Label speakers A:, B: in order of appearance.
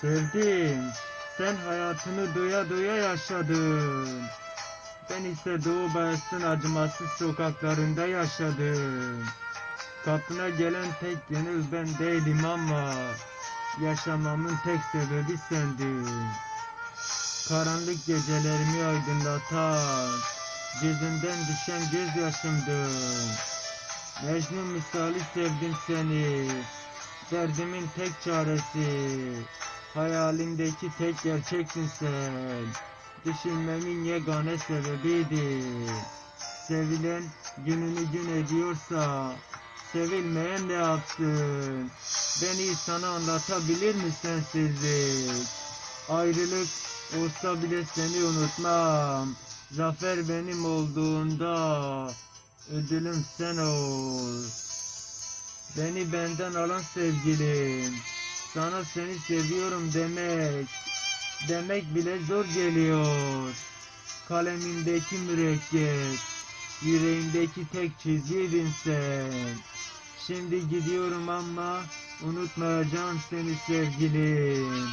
A: Sevdim. Sen hayatını doya doya yaşadın. Ben ise Doğu Bayas'ın acımasız sokaklarında yaşadım. Kapına gelen tek gönül ben değilim ama yaşamamın tek sebebi sendin. Karanlık gecelerimi aydınlatan, gözümden düşen gözyaşımdın. Mecnun misali sevdim seni, derdimin tek çaresi. Hayalimdeki tek gerçeksin sen, düşünmemin yegane sebebiydi. Sevilen gününü gün ediyorsa, sevilmeyen ne yapsın? Beni sana anlatabilir mi sensizlik? Ayrılık olsa bile seni unutmam. Zafer benim olduğunda ödülüm sen ol. Beni benden alan sevgilim. Sana seni seviyorum demek. Demek bile zor geliyor. Kalemimdeki mürekkep. Yüreğimdeki tek çizgiydin sen. Şimdi gidiyorum ama unutmayacağım seni sevgilim.